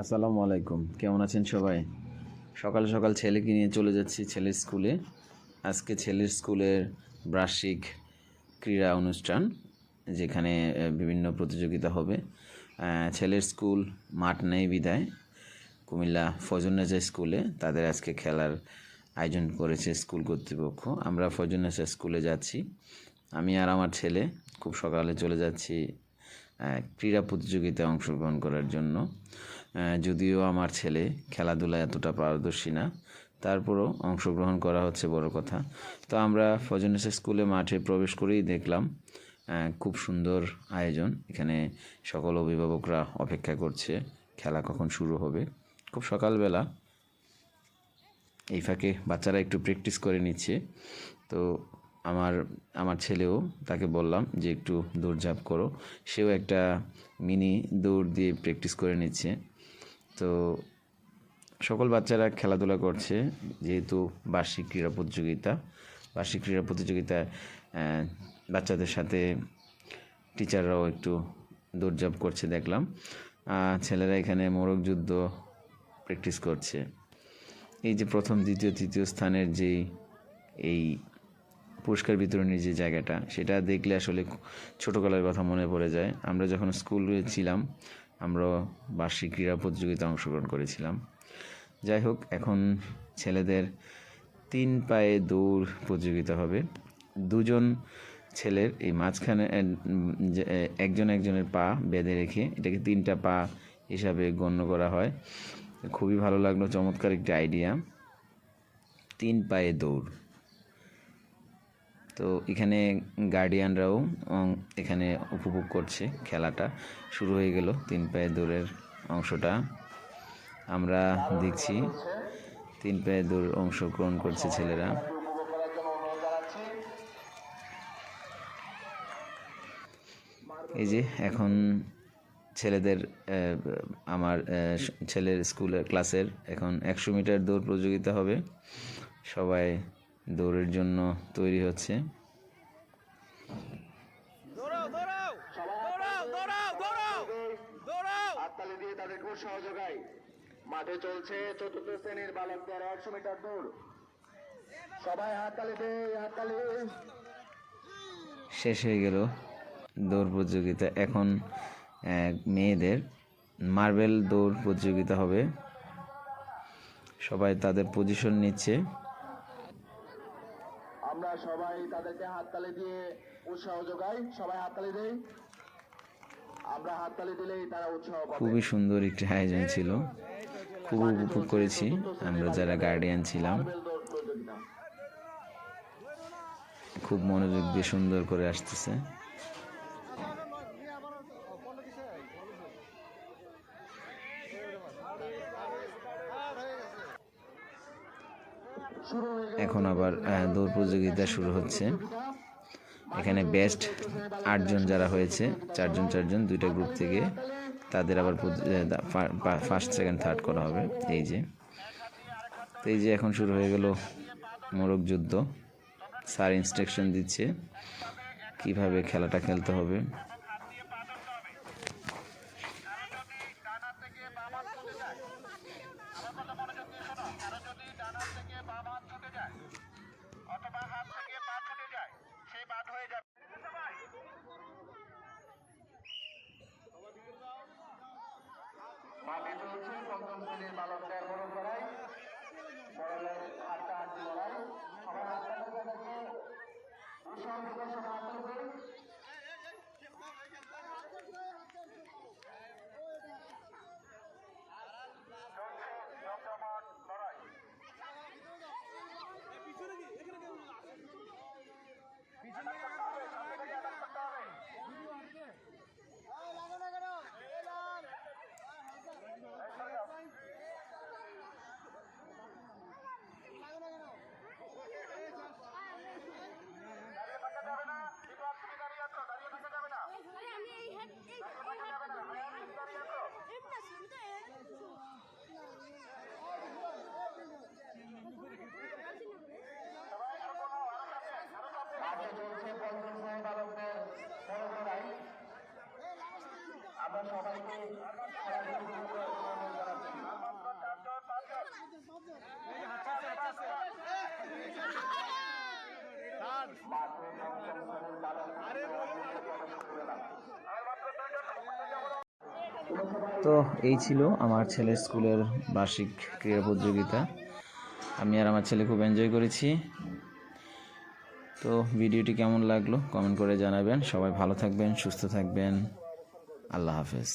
আসসালামু আলাইকুম। কেমন আছেন সবাই? সকাল সকাল ছেলেকে নিয়ে চলে যাচ্ছি ছেলের স্কুলে। আজকে ছেলের স্কুলের বার্ষিক ক্রীড়া অনুষ্ঠান, যেখানে বিভিন্ন প্রতিযোগিতা হবে। ছেলের স্কুল মাঠ নেই বিদায়। কুমিল্লা ফজরনেসা স্কুলে তাদের আজকে খেলার আয়োজন করেছে স্কুল কর্তৃপক্ষ। আমরা ফজরনেসা স্কুলে যাচ্ছি। আমি আর আমার ছেলে খুব সকালে চলে যাচ্ছি ক্রীড়া প্রতিযোগিতায় অংশগ্রহণ করার জন্য। যদিও আমার ছেলে খেলাধুলায় এতটা পারদর্শী না, তারপরও অংশগ্রহণ করা হচ্ছে বড় কথা। তো আমরা ফজনেসা স্কুলে মাঠে প্রবেশ করেই দেখলাম খুব সুন্দর আয়োজন। এখানে সকল অভিভাবকরা অপেক্ষা করছে, খেলা কখন শুরু হবে। খুব সকালবেলা এই ফাঁকে বাচ্চারা একটু প্র্যাকটিস করে নিচ্ছে। তো আমার আমার ছেলেও তাকে বললাম যে একটু দৌড়ঝাঁপ করো। সেও একটা মিনি দৌড় দিয়ে প্র্যাকটিস করে নিচ্ছে। তো সকল বাচ্চারা খেলাধুলা করছে, যেহেতু বার্ষিক ক্রীড়া প্রতিযোগিতা। বার্ষিক ক্রীড়া প্রতিযোগিতায় বাচ্চাদের সাথে টিচাররাও একটু দৌড়ঝাঁপ করছে দেখলাম। ছেলেরা এখানে মোরগ যুদ্ধ প্র্যাকটিস করছে। এই যে প্রথম, দ্বিতীয়, তৃতীয় স্থানের যেই এই পুরস্কার বিতরণের যে জায়গাটা, সেটা দেখলে আসলে ছোটোবেলার কথা মনে পড়ে যায়। আমরা যখন স্কুলে ছিলাম আমরা বার্ষিক ক্রীড়া প্রতিযোগিতায় অংশগ্রহণ করেছিলাম। যাই হোক, এখন ছেলেদের তিন পায়ে দৌড় প্রতিযোগিতা হবে। দুজন ছেলের এই মাঝখানে একজন একজনের পা বেঁধে রেখে এটাকে তিনটা পা হিসাবে গণ্য করা হয়। খুবই ভালো লাগল, চমৎকার একটি আইডিয়া তিন পায়ে দৌড়। তো এখানে গার্ডিয়ানরাও এখানে উপভোগ করছে খেলাটা। শুরু হয়ে গেল তিন পায়ে দৌড়ের অংশটা। আমরা দেখছি তিন পায়ে দৌড় অংশগ্রহণ করছে ছেলেরা। এই যে এখন ছেলেদের আমার ছেলের স্কুলের ক্লাসের এখন একশো মিটার দৌড় প্রতিযোগিতা হবে। সবাই দৌড়ের জন্য তৈরি হচ্ছে। দৌড়াও দৌড়াও দৌড়াও দৌড়াও দৌড়াও দৌড়াও। হাততালি দিয়ে তাদেরকে উৎসাহ যোগাই মাঠে চলছে চতুর্থ শ্রেণির বালকদের একশো মিটার দৌড়। সবাই হাততালি দে হাততালি শেষ হয়ে গেল দৌড় প্রতিযোগিতা। এখন মেয়েদের মার্বেল দৌড় প্রতিযোগিতা হবে। সবাই তাদের পজিশন নিচ্ছে। সবাই তাদেরকে হাততালি দিয়ে উৎসাহ যোগাই সবাই হাততালি দেই। আমরা হাততালি দিলেই তারা উৎসাহ পাবে। খুবই সুন্দর একটি আয়োজন ছিল। খুব উপভোগ করেছি। আমরা যারা গার্ডিয়ান ছিলাম। খুব মনোযোগ দিয়ে সুন্দর করে আসতেছে শুরু হয়ে গেল এখন আবার দৌড় প্রতিযোগিতা শুরু হচ্ছে। এখানে বেস্ট আটজন যারা হয়েছে, চারজন চারজন, দুইটা গ্রুপ থেকে তাদের আবার ফার্স্ট সেকেন্ড থার্ড করা হবে। এই যে, তো এই যে এখন শুরু হয়ে গেল মোরগ যুদ্ধ। স্যার ইনস্ট্রাকশন দিচ্ছে কীভাবে খেলাটা খেলতে হবে। মাঠে চলছে পঞ্চম শ্রেণির বালকদের বড় করাই বড়দের আটটা হাড্ডি লড়াই সবাই আটটা সমাধান উৎসাহ যোগাই সবাই তো এই ছিল আমার ছেলের স্কুলের বার্ষিক ক্রীড়া প্রতিযোগিতা। আমি আর আমার ছেলে খুব এনজয় করেছি। তো ভিডিওটি কেমন লাগল? কমেন্ট করে জানাবেন। সবাই ভালো থাকবেন, সুস্থ থাকবেন। আল্লাহ হাফেজ।